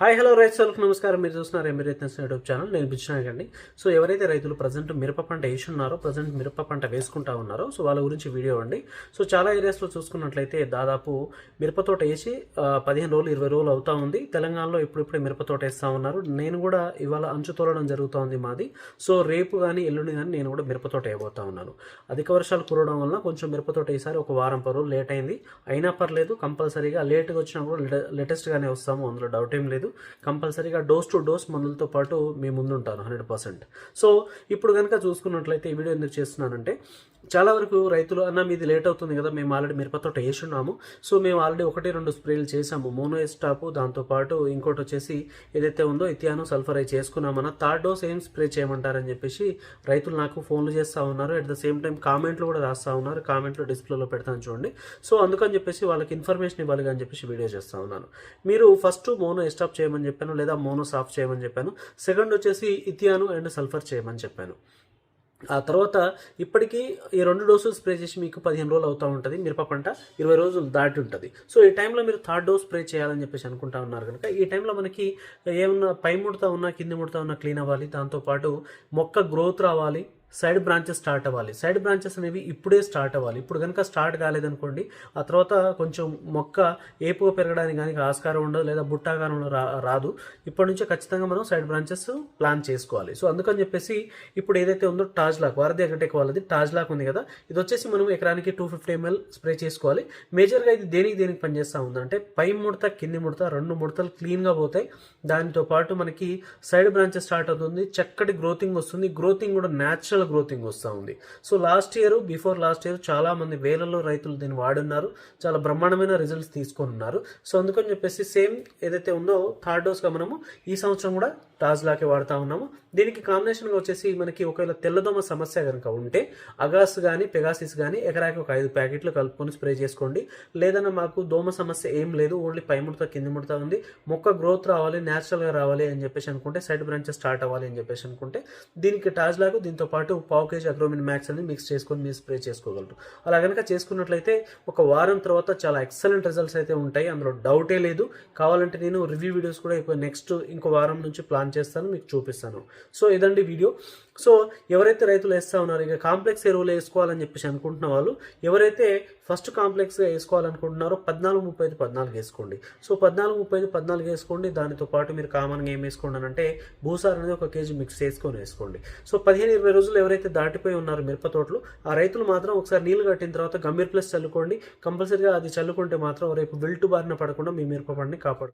Hi hello రైతులకు నమస్కారం. మీరు చూస్తున్నారు ఎంబీ రైతు యూట్యూబ్ ఛానల్. నేను బిచ్చినాయక్ సో ఎవరైతే రైతులు ప్రజెంట్ మిరప పంట వేసున్నారో ప్రజెంట్ మిరప పంట వేసుకుంటా ఉన్నారో సో వాళ్ళ గురించి వీడియో అండి. సో చాలా ఏరియాస్లో చూసుకున్నట్లయితే దాదాపు మిరప తోట వేసి పదిహేను రోజులు ఇరవై రోజులు అవుతా ఉంది. తెలంగాణలో ఇప్పుడిప్పుడే మిరప తోట వేస్తూ ఉన్నారు. నేను కూడా ఇవాళ అంచు తోలడం జరుగుతూ ఉంది మాది. సో రేపు కానీ ఎల్లుండి కానీ నేను కూడా మిరప తోట వేయబోతా ఉన్నాను. అధిక వర్షాలు కురవడం వల్ల కొంచెం మిరప తోట ఒక వారం పది లేట్ అయింది. అయినా పర్లేదు కంపల్సరీగా లేట్గా వచ్చినా కూడా లేటెస్ట్గానే వస్తాము. అందులో డౌట్ ఏం లేదు. కంపల్సరీగా డోస్ టు డోస్ మందులతో పాటు మీ ముందు ఉంటాను హండ్రెడ్ పర్సెంట్. సో ఇప్పుడు కనుక చూసుకున్నట్లయితే ఈ వీడియో ఎందుకు చేస్తున్నానంటే చాలా వరకు రైతులు అన్న మీది లేట్ అవుతుంది కదా మేము ఆల్రెడీ మిరపతోట వేసున్నాము. సో మేము ఆల్రెడీ ఒకటి రెండు స్ప్రేలు చేసాము మోనో ఎస్టాపు దాంతోపాటు ఇంకోటి వచ్చేసి ఏదైతే ఉందో ఇథియాను సల్ఫరై చేసుకున్నామన్న థర్డ్ డోస్ ఏం స్ప్రే చేయమంటారని చెప్పేసి రైతులు నాకు ఫోన్లు చేస్తూ ఉన్నారు. అట్ ద సేమ్ టైం కామెంట్లు కూడా రాస్తూ ఉన్నారు. కామెంట్లు డిస్ప్లేలో పెడతాను చూడండి. సో అందుకని చెప్పేసి వాళ్ళకి ఇన్ఫర్మేషన్ ఇవ్వాలి అని చెప్పేసి వీడియో చేస్తూ ఉన్నాను. మీరు ఫస్ట్ మోనో ఎస్టాప్ చేయమని చెప్పాను లేదా మోనో ఆఫ్ చేయమని చెప్పాను. సెకండ్ వచ్చేసి ఇథియాను అండ్ సల్ఫర్ చేయమని చెప్పాను. ఆ తర్వాత ఇప్పటికీ ఈ రెండు డోసులు స్ప్రే చేసి మీకు పదిహేను రోజులు అవుతూ ఉంటుంది. మిరప పంట ఇరవై రోజులు దాటి ఉంటుంది. సో ఈ టైంలో మీరు థర్డ్ డోస్ స్ప్రే చేయాలని చెప్పేసి అనుకుంటా ఉన్నారు కనుక ఈ టైంలో మనకి ఏమన్నా పై ముడత ఉన్నా కింది ముడత ఉన్నా క్లీన్ అవ్వాలి. దాంతోపాటు మొక్క గ్రోత్ రావాలి. సైడ్ బ్రాంచెస్ స్టార్ట్ అవ్వాలి. సైడ్ బ్రాంచెస్ అనేవి ఇప్పుడే స్టార్ట్ అవ్వాలి. ఇప్పుడు కనుక స్టార్ట్ కాలేదనుకోండి ఆ తర్వాత కొంచెం మొక్క ఏపుగా పెరగడానికి కానీ ఆస్కారం ఉండదు లేదా బుట్టాకారం రా రాదు. ఇప్పటి నుంచే ఖచ్చితంగా మనం సైడ్ బ్రాంచెస్ ప్లాన్ చేసుకోవాలి. సో అందుకని చెప్పేసి ఇప్పుడు ఏదైతే ఉందో టాజ్ లాక్ వారధి అగ్రటెక్ వాళ్ళది టాజ్ లాక్ ఉంది కదా ఇది వచ్చేసి మనం ఎకరానికి టూ ఫిఫ్టీ ఎంఎల్ స్ప్రే చేసుకోవాలి. మేజర్గా ఇది దేనికి దేనికి పనిచేస్తూ ఉందంటే పై ముడత కింది ముడత రెండు ముడతలు క్లీన్గా పోతాయి. దానితో పాటు మనకి సైడ్ బ్రాంచెస్ స్టార్ట్ అవుతుంది చక్కటి గ్రోతింగ్ వస్తుంది. గ్రోతింగ్ కూడా న్యాచురల్ గ్రోతింగ్ వస్తూ ఉంది. So last year before last year చాలామంది వేలలో రైతులు దీన్ని వాడున్నారు. చాలా బ్రహ్మాండమైన రిజల్ట్స్ తీసుకొని ఉన్నారు. సో అందుకని చెప్పేసి సేమ్ ఏదైతే ఉందో థర్డ్ డోస్గా మనము ఈ సంవత్సరం కూడా టాజ్లాకే వాడుతూ ఉన్నాము. దీనికి కాంబినేషన్గా వచ్చేసి మనకి ఒకవేళ తెల్లదోమ సమస్య కనుక ఉంటే అగాస్ కానీ పెగాసిస్ కానీ ఎకరాకి ఒక ఐదు ప్యాకెట్లు కలుపుకొని స్ప్రే చేసుకోండి. లేదన్నా మాకు దోమ సమస్య ఏం లేదు ఓన్లీ పై ముడత కింది ముడత ఉంది. మొక్క గ్రోత్ రావాలి న్యాచురల్గా రావాలి అని చెప్పేసి అనుకుంటే సైడ్ బ్రాంచెస్ స్టార్ట్ అవ్వాలి అని చెప్పేసి అనుకుంటే దీనికి టాజ్లాకు దీంతో పాటు పావు కేజీ అగ్రోమిన్ మ్యాక్స్ అని మిక్స్ చేసుకొని మీరు స్ప్రే చేసుకోగలరు. అలా కనుక చేసుకున్నట్లయితే ఒక వారం తర్వాత చాలా ఎక్సలెంట్ రిజల్ట్స్ అయితే ఉంటాయి. అందులో డౌటే లేదు. కావాలంటే నేను రివ్యూ వీడియోస్ కూడా ఇప్పుడు నెక్స్ట్ ఇంకో వారం నుంచి ప్లాన్ చేస్తాను మీకు చూపిస్తాను. సో ఇదండి వీడియో. సో ఎవరైతే రైతులు వేస్తూ ఉన్నారో ఇక కాంప్లెక్స్ ఎరువులు వేసుకోవాలని చెప్పేసి అనుకుంటున్న వాళ్ళు ఎవరైతే ఫస్ట్ కాంప్లెక్స్గా వేసుకోవాలనుకుంటున్నారో పద్నాలుగు ముప్పై ఐదు పద్నాలుగు వేసుకోండి. సో పద్నాలుగు ముప్పై ఐదు పద్నాలుగు వేసుకోండి. దానితో పాటు మీరు కామన్గా ఏం వేసుకోండి అంటే భూసార్ అనేది ఒక కేజీ మిక్స్ చేసుకొని వేసుకోండి. సో పదిహేను ఇరవై రోజులు ఎవరైతే దాటిపోయి ఉన్నారో మిరప తోటలు ఆ రైతులు మాత్రం ఒకసారి నీళ్ళు కట్టిన తర్వాత గంభీర్ ప్లస్ చల్లుకోండి. కంపల్సరీగా అది చల్లుకుంటే మాత్రం రేపు విల్టు బారిన పడకుండా మీ మిరప పండుని కాపాడు